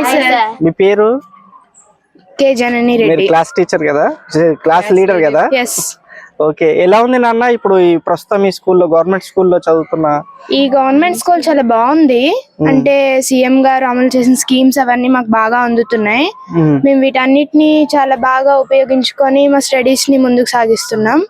Hi sir మీ పేరు? K Janani మీరు Reddy class teacher కదా క్లాస్ లీడర్ కదా? ఎస్ ఓకే ఎలా ఉంది నాన్న ఇప్పుడు ఈ ప్రస్తుతం ఈ స్కూల్లో గవర్నమెంట్ స్కూల్లో చదువుతున్నా? ఈ గవర్నమెంట్ స్కూల్ చాలా బాగుంది. అంటే సీఎం గారు అమలు చేసిన స్కీమ్స్ అవన్నీ మాకు బాగా అందుతున్నాయి. మ్మ్. వీటన్నిటిని చాలా బాగా ఉపయోగించుకొని మా స్టడీస్ని ముందుకు సాగిస్తున్నాం.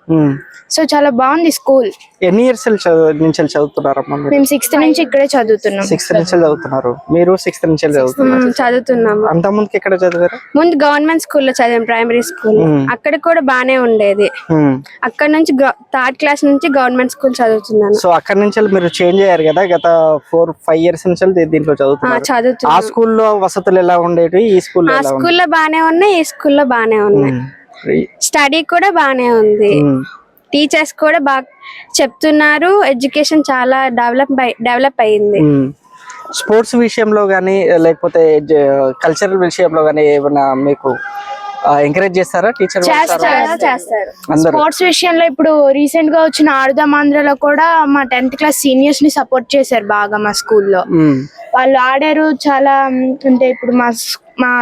సో చాలా బాగుంది స్కూల్. ఎన్ని ఇయర్స్ నుంచి చదువుతున్నారమ్మా మీరు? మేము సిక్స్త్ నుంచి ఇక్కడే చదువుతున్నాం. సిక్స్త్ నుంచి చదువుతున్నారు. మీరు సిక్స్త్ నుంచి చదువుతున్నారు. చదువుతున్నాము. అంత ముందుకి ఎక్కడ చదివారు? ముందు గవర్నమెంట్ స్కూల్లో చదివాం ప్రైమరీ స్కూల్ అక్కడ కూడా బానే ఉండేది. అక్కడ నుంచి థర్డ్ క్లాస్ నుంచి గవర్నమెంట్ స్కూల్ చదువుతున్నాను. సో అక్కడి నుంచి మీరు చేంజ్ అయ్యారు కదా గత ఫోర్ ఫైవ్ ఇయర్స్ నుంచి దీంట్లో చదువుతున్నారు. ఆ స్కూల్లో వసతులు ఎలా ఉండేవి ఈ స్కూల్లో ఆ స్కూల్లో బానే ఉన్నాయి ఈ స్కూల్లో బానే ఉన్నాయి. స్టడీ కూడా బానే ఉంది. టీచర్స్ కూడా బాగా చెప్తున్నారు ఎడ్యుకేషన్ చాలా డెవలప్ డెవలప్ అయింది. స్పోర్ట్స్ విషయంలో కానీ లేకపోతే కల్చరల్ విషయంలో కానీ ఏమైనా మీకు ఎంకరేజ్ చేస్తారా? టీచర్ చేస్తారు స్పోర్ట్స్ విషయంలో ఇప్పుడు రీసెంట్గా వచ్చిన ఆడుదాం ఆంధ్రలో కూడా మా టెన్త్ క్లాస్ సీనియర్స్ని సపోర్ట్ చేశారు బాగా మా స్కూల్లో. వాళ్ళు ఆడారు చాలా అంటే ఇప్పుడు మా మా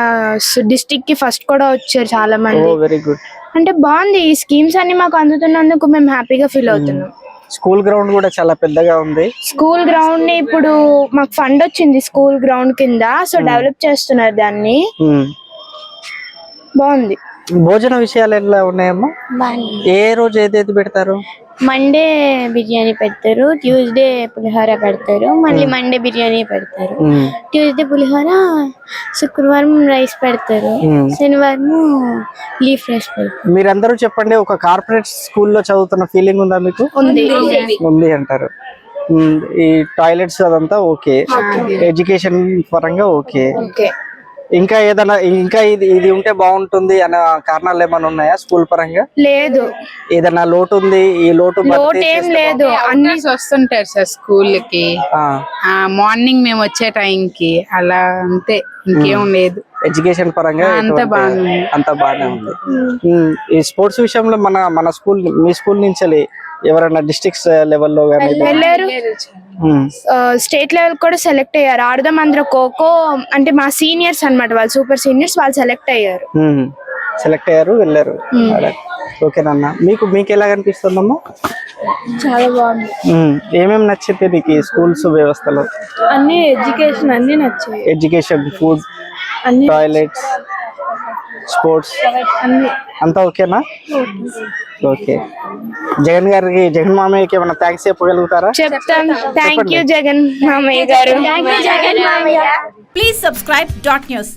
డిస్టిక్కి ఫస్ట్ కూడా వచ్చారు చాలా మంది. వెరీ గుడ్ అంటే బాగుంది. ఈ స్కీమ్స్ అన్ని మాకు అందుతున్నందుకు మేము హ్యాపీగా ఫీల్ అవుతున్నాం. స్కూల్ గ్రౌండ్ కూడా చాలా పెద్దగా ఉంది. స్కూల్ గ్రౌండ్ని ఇప్పుడు మాకు ఫండ్ వచ్చింది స్కూల్ గ్రౌండ్ కింద. సో డెవలప్ చేస్తున్నారు దాన్ని. బాగుంది. భోజన విషయాలు ఎలా ఉన్నాయమ్మా? ఏ రోజు ఏదైతే పెడతారు? మండే బిర్యానీ పెడతారు ట్యూస్డే పులిహోర పెడతారు మళ్ళీ మండే బిర్యానీ పెడతారు. ట్యూస్డే పులిహోర శుక్రవారం రైస్ పెడతారు. శనివారం లీఫ్ రైస్ పెడతారు. మీరందరూ చెప్పండి ఒక కార్పొరేట్ స్కూల్లో చదువుతున్న ఫీలింగ్ ఉందా మీకు? ఉంది. ఉంది అంటారు. ఈ టాయిలెట్స్ అదంతా ఓకే. ఎడ్యుకేషన్ పరంగా ఓకే. ఓకే. ఇంకా ఏదైనా ఇంకా ఇది ఇది ఉంటే బాగుంటుంది అనే కారణాలు ఏమైనా ఉన్నాయా స్కూల్ పరంగా? లేదు. ఏదైనా లోటు ఉంది ఈ లోటు ఏం లేదు. అన్ని వస్తుంటారు సార్ స్కూల్కి మార్నింగ్ మేము వచ్చే టైం కి అలా అంతే ఇంకేం లేదు. ఎడ్యుకేషన్ పరంగా అంత బాగుంది. అంత బాగానే ఉంది. ఈ స్పోర్ట్స్ విషయంలో మన మన స్కూల్ మీ స్కూల్ నుంచి ఎవరైనా డిస్ట్రిక్ట్స్ లెవెల్లో కానీ వెళ్ళారు? స్టేట్ లెవెల్ కూడా సెలెక్ట్ అయ్యారు. ఆడదాం అందరూ ఖోఖో అంటే మా సీనియర్స్ అన్నమాట వాళ్ళు సూపర్ సీనియర్స్ వాళ్ళు సెలెక్ట్ అయ్యారు. సెలెక్ట్ అయ్యారు వెళ్ళారు. ఓకేనన్నా మీకు మీకు ఎలా కనిపిస్తుందమ్మా చాలా బాగుంది. మ్మ్. ఏమేమి నచ్చింది నీకు ఈ స్కూల్స్ వ్యవస్థలో? అన్ని ఎడ్యుకేషన్ అన్ని నచ్చాయి. Education food toilets. స్పోర్ట్స్? అంతా ఓకేనా? ఓకే. జగన్ గారికి జగన్ మామయ్యకి ఏమైనా థ్యాంక్స్ చెప్పగలుగుతారా? చెప్తాను. థ్యాంక్ యూ జగన్ మామయ్య గారు. Please subscribe dot news.